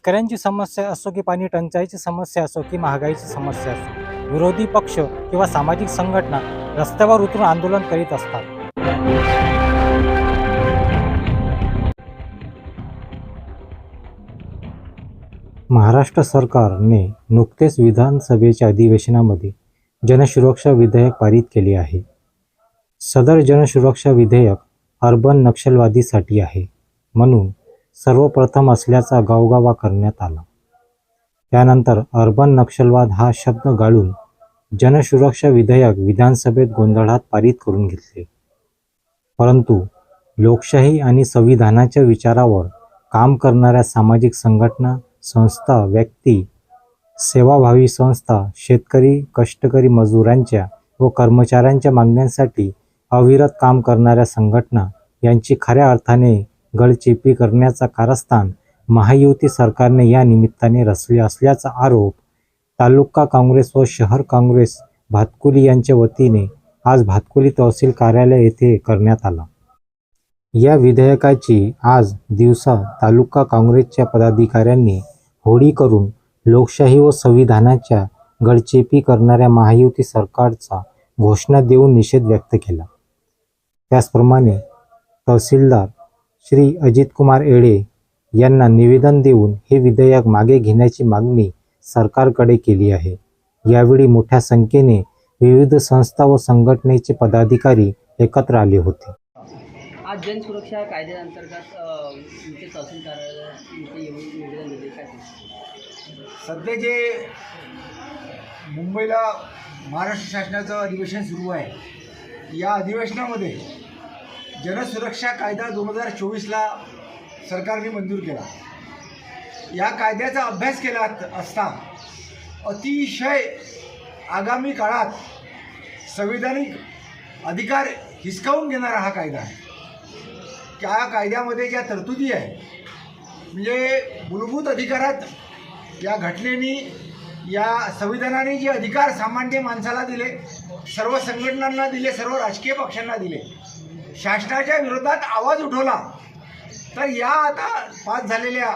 शेतकऱ्यांची समस्या असो की पाणी टंचाईची समस्या असो की महागाईची समस्या असो विरोधी पक्ष किंवा सामाजिक संघटना रस्त्यावर उतरून आंदोलन करीत असतात. महाराष्ट्र सरकारने नुकतेच विधानसभेच्या अधिवेशनामध्ये जनसुरक्षा विधेयक पारित केले आहे. सदर जनसुरक्षा विधेयक अर्बन नक्षलवादीसाठी आहे. म्हणून सर्वप्रथम असल्याचा गावगावा करण्यात आला. त्यानंतर अर्बन नक्षलवाद हा शब्द गाळून जनसुरक्षा विधेयक विधानसभेत गोंधळात पारित करून घेतले. परंतु लोकशाही आणि संविधानाच्या विचारावर काम करणाऱ्या सामाजिक संघटना संस्था व्यक्ती सेवाभावी संस्था शेतकरी कष्टकरी मजुरांच्या व कर्मचाऱ्यांच्या मागण्यांसाठी अविरत काम करणाऱ्या संघटना यांची खऱ्या अर्थाने गळचेपी करण्याचा कारस्थान महायुती सरकारने या निमित्ताने रचले असल्याचा आरोप तालुका काँग्रेस व शहर काँग्रेस भातकुली यांच्या वतीने आज भातकुली तहसील कार्यालय येथे करण्यात आला. या विधेयकाची आज दिवसा तालुका काँग्रेसच्या पदाधिकाऱ्यांनी होळी करून लोकशाही व संविधानाच्या गळचेपी करणाऱ्या महायुती सरकारचा घोषणा देऊन निषेध व्यक्त केला. त्याचप्रमाणे तहसीलदार श्री अजित कुमार येडे यांना निवेदन देऊन हे विधेयक मागे घेण्याची मागणी सरकारकडे केली आहे यावेळी मोठ्या संख्येने विविध संस्था व संघटनेचे पदाधिकारी एकत्र आले होते आज जनसुरक्षा कायद्याअंतर्गत? सध्या जे मुंबईला महाराष्ट्र शासनाचं अधिवेशन सुरू आहे या अधिवेशनामध्ये जनसुरक्षा कायदा दोन हजार चोवीसला सरकारने मंजूर केला. या कायद्याचा अभ्यास केला असता अतिशय आगामी काळात संविधानिक अधिकार हिसकावून घेणारा हा कायदा आहे. त्या कायद्यामध्ये ज्या तरतुदी आहे म्हणजे मूलभूत अधिकारात या घटनेनी या संविधानाने जे अधिकार सामान्य माणसाला दिले सर्व संघटनांना दिले सर्व राजकीय पक्षांना दिले शासनाच्या विरोधात आवाज उठवला. तर या आता पास झालेल्या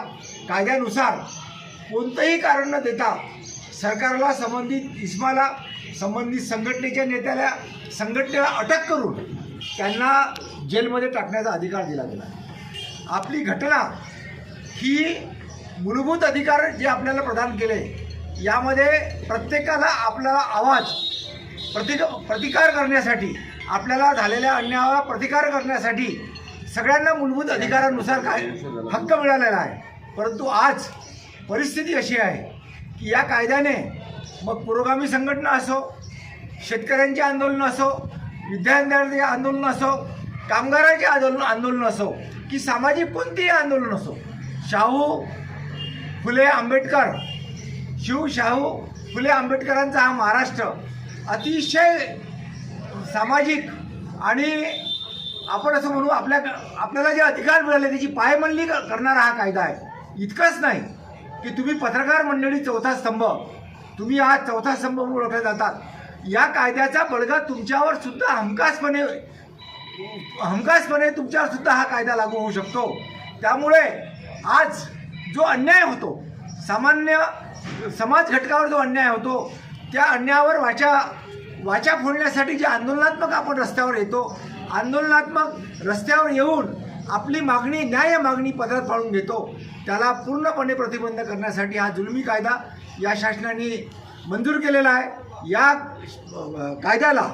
कायद्यानुसार कोणतंही कारण न देता सरकारला संबंधित इस्माला संबंधित संघटनेच्या नेत्याला संघटनेला अटक करून त्यांना जेलमध्ये टाकण्याचा अधिकार दिला गेला. आपली घटना ही मूलभूत अधिकार जे आपल्याला प्रदान केले यामध्ये प्रत्येकाला आपला आवाज प्रतिक प्रतिकार करण्यासाठी आपल्याला झालेल्या अन्यायाला प्रतिकार करण्यासाठी सगळ्यांना मूलभूत अधिकारानुसार काय हक्क मिळालेला आहे. परंतु आज परिस्थिती अशी आहे की या कायद्याने मग पुरोगामी संघटना असो शेतकऱ्यांचे आंदोलन असो विद्यार्थ्यांचे आंदोलन असो कामगारांचे आंदोलन आंदोलन असो की सामाजिक कोणतेही आंदोलन असो शाहू फुले आंबेडकर शिव शाहू फुले आंबेडकरांचा हा महाराष्ट्र अतिशय सामाजिक आणि आपण असं म्हणू आपल्या आपल्याला जे अधिकार मिळाले त्याची पायमल्ली करणारा हा कायदा आहे. इतकंच नाही की तुम्ही पत्रकार मंडळी चौथा स्तंभ तुम्ही हा चौथा स्तंभ म्हणून ओळखले जातात. या कायद्याचा बळगा तुमच्यावर सुद्धा हमखासपणे हमखासपणे तुमच्यावर सुद्धा हा कायदा लागू होऊ शकतो. त्यामुळे आज जो अन्याय होतो सामान्य समाज घटकावर जो अन्याय होतो त्या अन्यायावर वाचा वाचा फोडण्यासाठी जे आंदोलनात्मक आपण रस्त्यावर येतो आंदोलनात्मक रस्त्यावर येऊन आपली मागणी न्याय मागणी पत्रात पाळून घेतो त्याला पूर्णपणे प्रतिबंध करण्यासाठी हा जुलमी कायदा या शासनाने मंजूर केलेला आहे. या कायद्याला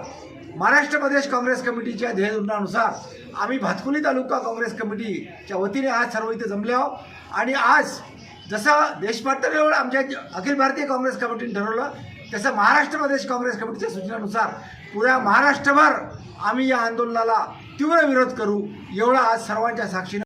महाराष्ट्र प्रदेश काँग्रेस कमिटीच्या ध्येयधोरणानुसार आम्ही भातकुली तालुका काँग्रेस कमिटीच्या वतीने आज सर्व इथे जमले आहोत. आणि आज जसं देशपातळीवर आमच्या अखिल भारतीय काँग्रेस कमिटीने ठरवलं तसं महाराष्ट्र प्रदेश काँग्रेस कमिटीच्या सूचनेनुसार पुऱ्या महाराष्ट्रभर आम्ही या आंदोलनाला तीव्र विरोध करू एवढा आज सर्वांच्या साक्षीनं